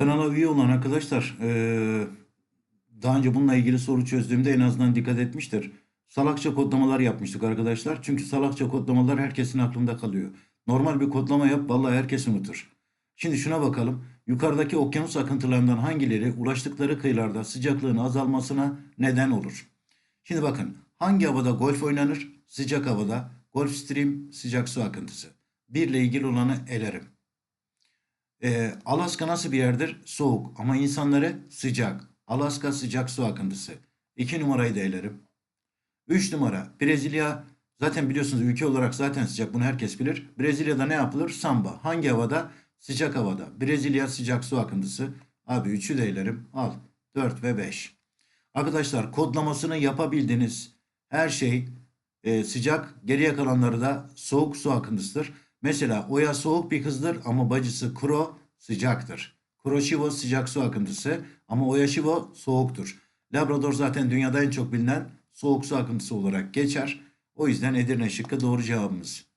Kanala üye olan arkadaşlar eee, daha önce bununla ilgili soru çözdüğümde en azından dikkat etmiştir. Salakça kodlamalar yapmıştık arkadaşlar. Çünkü salakça kodlamalar herkesin aklında kalıyor. Normal bir kodlama yap vallahi herkes unutur. Şimdi şuna bakalım. Yukarıdaki okyanus akıntılarından hangileri ulaştıkları kıyılarda sıcaklığın azalmasına neden olur? Şimdi bakın hangi havada golf oynanır? Sıcak havada. Golf stream sıcak su akıntısı. Bir ile ilgili olanı elerim. Ee, Alaska nasıl bir yerdir? Soğuk ama insanları sıcak. Alaska sıcak su akıntısı. İki numarayı da elerim. Üç numara Brezilya zaten biliyorsunuz ülke olarak zaten sıcak bunu herkes bilir. Brezilya'da ne yapılır? Samba. Hangi havada? Sıcak havada. Brezilya sıcak su akıntısı. Abi üçü de elerim. Al. 4 ve 5. Arkadaşlar kodlamasını yapabildiniz. Her şey e, sıcak. Geriye kalanları da soğuk su akıntısıdır. Mesela Oya soğuk bir kızdır ama bacısı Kuro sıcaktır. Kuroshivo sıcak su akıntısı ama Oyashivo soğuktur. Labrador zaten dünyada en çok bilinen soğuk su akıntısı olarak geçer. O yüzden Edirne şıkkı doğru cevabımız.